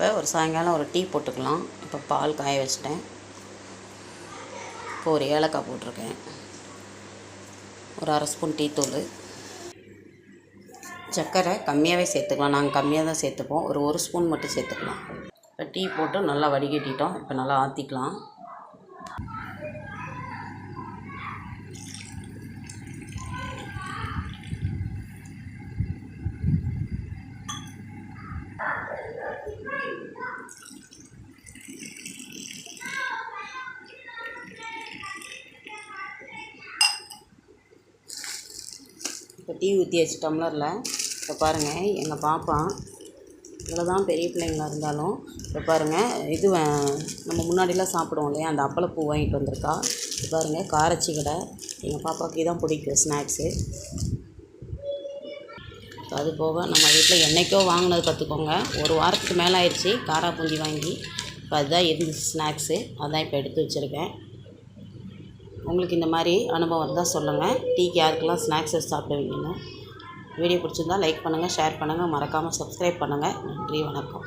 இப்போ ஒரு சாயங்காலம் ஒரு டீ போட்டுக்கலாம். இப்போ பால் காய வச்சிட்டேன். இப்போ ஒரு ஏலக்காய் போட்டிருக்கேன். ஒரு அரை ஸ்பூன் டீ தூள். சர்க்கரை கம்மியாகவே சேர்த்துக்கலாம். நாங்கள் கம்மியாக தான் சேர்த்துப்போம். ஒரு ஒரு ஸ்பூன் மட்டும் சேர்த்துக்கலாம். இப்போ டீ போட்டு நல்லா வடிகட்டிட்டோம். இப்போ நல்லா ஆற்றிக்கலாம் இப்போ டீ ஊற்றி வச்சு டம்ளரில் இப்போ பாருங்கள் எங்கள் பாப்பா இவ்வளோ தான் பெரிய பிள்ளைங்களா இருந்தாலும் இப்போ பாருங்கள் இது நம்ம முன்னாடிலாம் சாப்பிடுவோம் இல்லையா? அந்த அப்பளப்பூ வாங்கிட்டு வந்திருக்கா. இப்போ பாருங்கள் காரச்சிக்கடை எங்கள் பாப்பாவுக்கு இதான் பிடிக்கும் ஸ்நாக்ஸு அது போக நம்ம வீட்டில் என்றைக்கோ வாங்கினது பார்த்துக்கோங்க. ஒரு வாரத்துக்கு மேலே ஆயிடுச்சு காரா வாங்கி. இப்போ அதுதான் இருந்துச்சு ஸ்நாக்ஸு அதான் இப்போ எடுத்து வச்சுருக்கேன். உங்களுக்கு இந்த மாதிரி அனுபவம் இருந்தால் சொல்லுங்கள் டீக்கு யாருக்கெல்லாம் ஸ்நாக்ஸஸ் சாப்பிடுவீங்கன்னு வீடியோ பிடிச்சிருந்தா லைக் பண்ணுங்கள் ஷேர் பண்ணுங்கள் மறக்காமல் சப்ஸ்கிரைப் பண்ணுங்கள் நன்றி வணக்கம்.